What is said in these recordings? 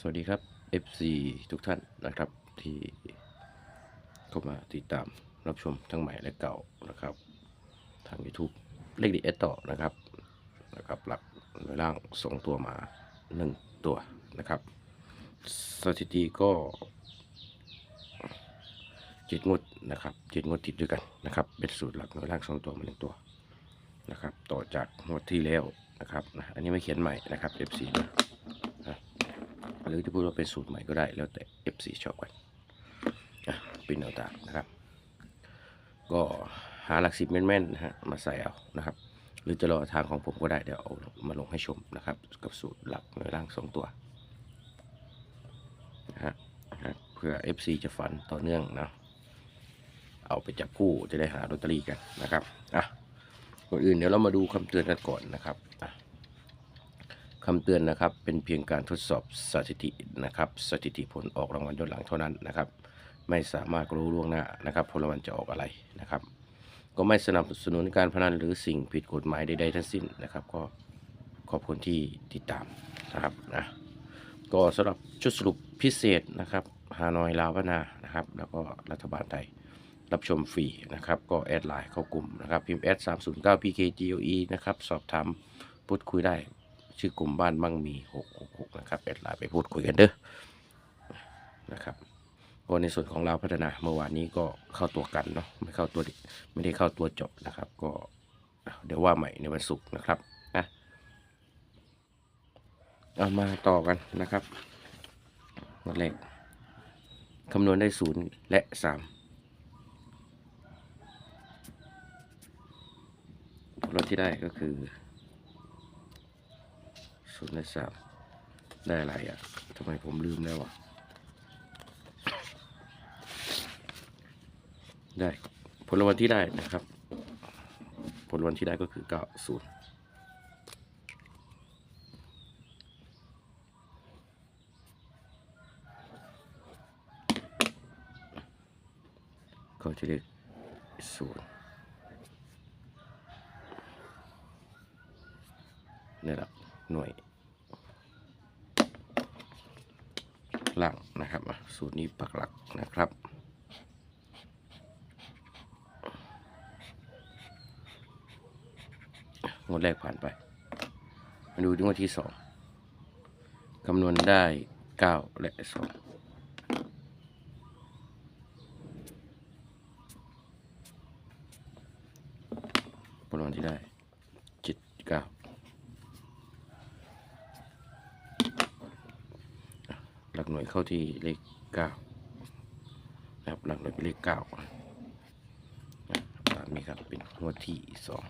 สวัสดีครับ FC ทุกท่านนะครับที่เข้ามาติดตามรับชมทั้งใหม่และเก่านะครับ ทาง YouTube เลขดีเอสต่อนะครับนะครับหลักหน่วยล่างส่งตัวมาหนึ่งตัวนะครับสถิติก็เจ็ดงดนะครับเจ็ดงดติดด้วยกันนะครับ เป็นสูตรหลักหน่วยล่างสองตัวมาหนึ่งตัวนะครับ ต่อจากงวดที่แล้วนะครับนะอันนี้ไม่เขียนใหม่นะครับ FC ด้วย หรือจะพูดว่าเป็นสูตรใหม่ก็ได้แล้วแต่ FC ชอบกันเป็นแนวทางนะครับ ก็หาหลักสิบแม่นๆนะฮะมาใส่เอานะครับ หรือจะรอทางของผมก็ได้เดี๋ยวเอามาลงให้ชมนะครับ กับสูตรหลักหน่วยล่างสองตัวนะฮะเพื่อ FC จะฝันต่อเนื่องนะเอาไปจับคู่จะได้หาลอตเตอรี่กันนะครับอะก่อนอื่นเดี๋ยวเรามาดูคำเตือนกันก่อนนะครับอะ คำเตือนนะครับ เป็นเพียงการทดสอบสถิตินะครับ สถิติผลออกรางวัลย้อนหลังเท่านั้นนะครับ ไม่สามารถรู้ล่วงหน้านะครับผลรางวัลจะออกอะไรนะครับ ก็ไม่สนับสนุนการพนันหรือสิ่งผิดกฎหมายใดๆทั้งสิ้นนะครับ ก็ขอบคุณที่ติดตามนะครับนะก็สำหรับชุดสรุปพิเศษนะครับฮานอยลาวนานะครับ แล้วก็รัฐบาลไทยรับชมฟรีนะครับ ก็แอดไลน์เข้ากลุ่มนะครับ พิมพ์แอด309 pkgoe นะครับ สอบถามพูดคุยได้ ชื่อกลุ่มบ้านมั่งมี666นะครับแอดไลน์ไปพูดคุยกันเด้อนะครับก็ในส่วนของเราพัฒนาเมื่อวานนี้ก็เข้าตัวกันเนาะไม่เข้าตัวไม่ได้เข้าตัวจบนะครับ ก็เดี๋ยวว่าใหม่ในวันศุกร์นะครับนะเอามาต่อกันนะครับวันแรกคำนวณได้ศูนย์และสามผลที่ได้ก็คือ ศูนย์ในสามได้อะไรอะทำไมผมลืมแล้วอะได้ผลรางวัลที่ได้นะครับ ผลรางวัลที่ได้ก็คือเก้าศูนย์ก็จะได้ศูนย์นี่แหละหน่วย หลังนะครับสูตรนี้ปักหลักนะครับงวดแรกผ่านไป มาดูที่งวดที่สองคำนวณได้เก้าและสองผลรางวัลที่ได้เจ็ดเก้า หลักหน่วยเข้าที่เลขเก้านะครับหลักหน่วยเป็นเลขเก้าตามนี้ครับเป็นงวดที่สอง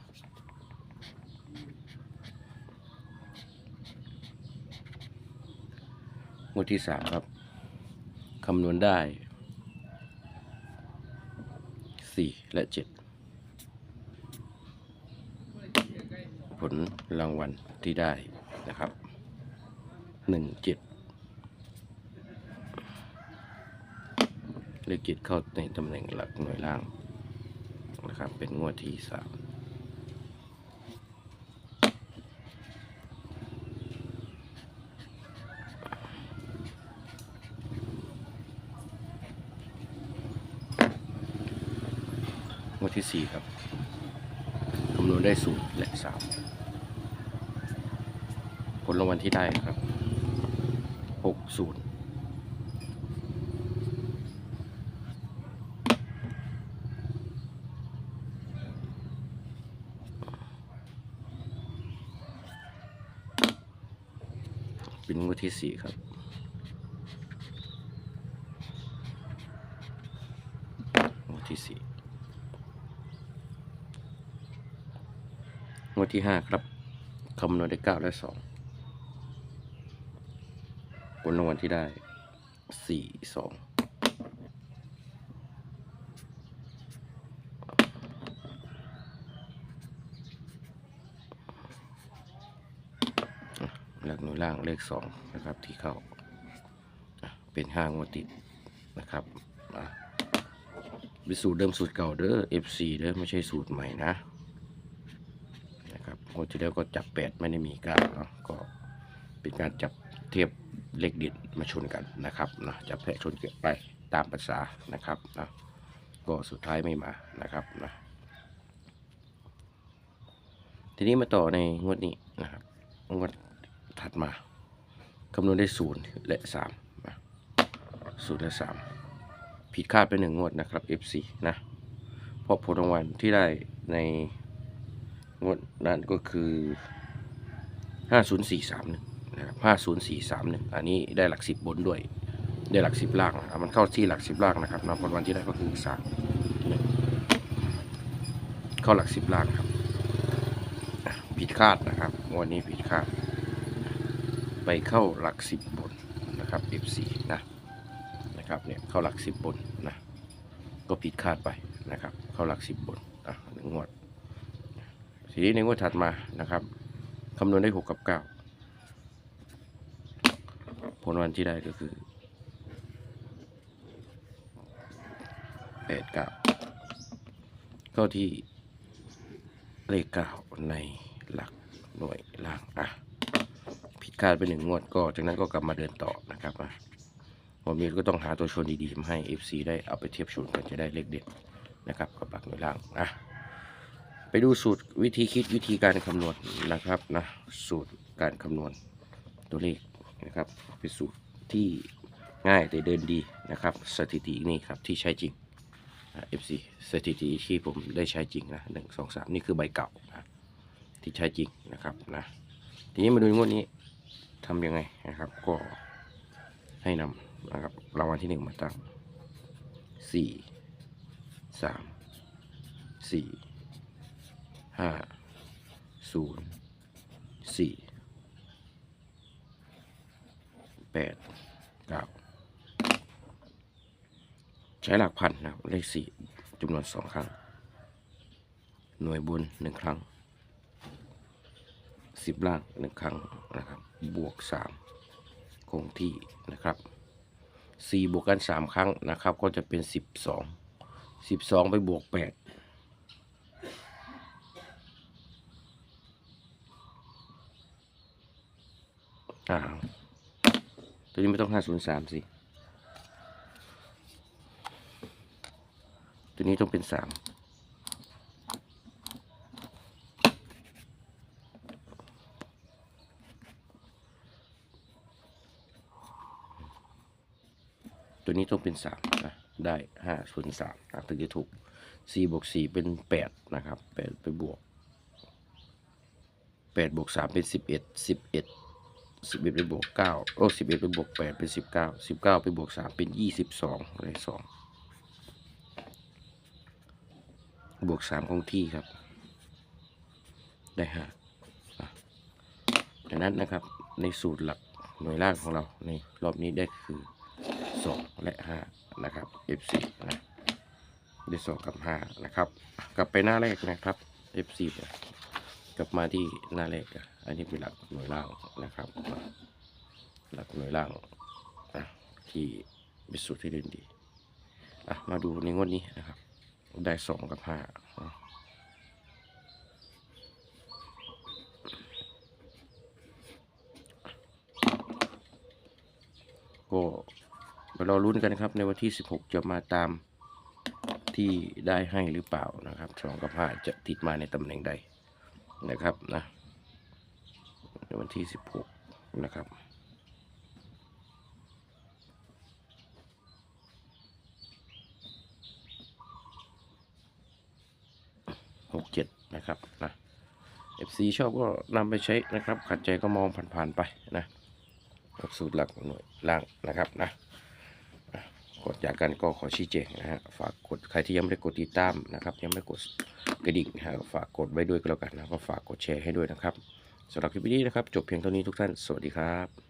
งวดที่สามครับคำนวณได้สี่และเจ็ดผลรางวัลที่ได้นะครับหนึ่งเจ็ด เลขจิตเข้าในตำแหน่งหลักหน่วยล่างนะครับเป็นงวดที่สามงวดที่สี่ครับคำนวณได้ศูนย์และสามผลรางวัลที่ได้ครับหกศูนย์ เป็นงวดที่สี่ครับ งวดที่สี่งวดที่ห้าครับคำนวณได้เก้าและสองผลรางวัลที่ได้สี่สอง ห ล่างเลขสองนะครับที่เข้าเป็นห้างวดติดนะครับอะเป็นสูตรเดิมสูตรเก่าเด้อ FC เด้อไม่ใช่สูตรใหม่นะนะครับงวดที่แล้วก็จับแปดไม่ได้มีเก้าเนาะก็เป็นการจับเทียบเลขเด็ดมาชนกันนะครับนะจะแพะชนเกิดไปตามภาษานะครับนะก็สุดท้ายไม่มานะครับนะทีนี้มาต่อในงวดนี้นะครับงวด ถัดมาคำนวณได้ศูนย์และสามนะศูนย์และสามผิดคาดไปหนึ่งงวดนะครับ FC นะเพราะผลรางวัลที่ได้ในงวดนั้นก็คือห้าศูนย์สี่สามหนึ่งนะครับห้าศูนย์สี่สามหนึ่งอันนี้ได้หลักสิบบนด้วยได้หลักสิบล่างนะมันเข้าที่หลักสิบล่างนะครับนะผลวันที่ได้ก็คือสามเข้าหลักสิบล่างครับผิดคาดนะครับวันนี้ผิดคาด ไปเข้าหลักสิบบนนะครับ F4 นะนะครับเนี่ยเข้าหลักสิบบนนะก็ผิดคาดไปนะครับ เข้าหลักสิบบนอะหนึ่งงวดทีนี้ในงวดถัดมานะครับคำนวณได้หกกับเก้าผลวันที่ได้ก็คือแปดเก้าก็ที่เลขเก้าในหลักหน่วยล่างอะ คาดไปหนึ่งงวดก็จากนั้นก็กลับมาเดินต่อนะครับอะวันนี้ก็ต้องหาตัวชนดีๆมาให้ FC ได้เอาไปเทียบชนกันจะได้เลขเด็ดนะครับกับหลักหน่วยล่างอะไปดูสูตรวิธีคิดวิธีการคำนวณนะครับนะสูตรการคำนวณตัวเลขนะครับเป็นสูตรที่ง่ายแต่เดินดีนะครับ สถิตินี่ครับที่ใช้จริงอะ FC สถิติที่ผมได้ใช้จริงนะหนึ่งสองสามนี่คือใบเก่านะที่ใช้จริงนะครับนะทีนี้มาดูงวดนี้ ทำยังไงนะครับ ก็ให้นำนะครับรางวัลที่หนึ่งมาตั้งสี่สามสี่ห้าศูนย์สี่แปดเก้าใช้หลักพันนะครับเลขสี่จำนวนสองครั้ง หน่วยบนหนึ่งครั้ง สิบล่างหนึ่งครั้งนะครับ บวกสามคงที่นะครับสี่บวกกันสามครั้งนะครับ ก็จะเป็นสิบสองสิบสองไปบวกแปดอ่าตัวนี้ไม่ต้องห้าศูนย์สามสิ ตัวนี้ต้องเป็นสาม ตัวนี้ต้องเป็นสามนะได้ห้าศูนย์สามนะถึงจะถูกสี่บวกสี่เป็นแปดนะครับแปดไปบวกแปดบวกสามเป็นสิบเอ็ดสิบเอ็ดสิบเอ็ดไปบวกเก้าโอ้สิบเอ็ดไปบวกแปดเป็นสิบเก้าสิบเก้าไปบวกสามเป็นยี่สิบสองเลยสองบวกสามคงที่ครับ ได้ห้าดังนั้นนะครับในสูตรหลักหน่วยล่างของเราในรอบนี้ได้คือ องและห้านะครับ F4 นะได้สองกับห้านะครับ กลับไปหน้าแรกนะครับ F4 กลับมาที่หน้าแรกอะอันนี้เป็นหลักหน่วยล่างนะครับ หลักหน่วยล่างอะที่เป็นสูตรที่เด่นดีอะมาดูในงวดนี้นะครับ ได้สองกับห้าก็ เดี๋ยวเราลุ้นกันนะครับ ในวันที่ 16 จะมาตามที่ได้ให้หรือเปล่านะครับสองกับห้าจะติดมาในตำแหน่งใดนะครับนะในวันที่ 16 นะครับหกเจ็ดนะครับนะ FC ชอบก็นำไปใช้นะครับ ขัดใจก็มองผ่านๆไปนะสูตรหลักหน่วยล่างนะครับนะ ดจากกันก็ขอชี้แจงนะฮะฝากกดใครที่ยังไม่ได้กดติดตามนะครับ ยังไม่กดกระดิ่งนะฮะฝากกดไว้ด้วยก็แล้วกันนะก็ฝากกดแชร์ให้ด้วยนะครับสำหรับคลิปนี้นะครับ จบเพียงเท่านี้ทุกท่าน สวัสดีครับ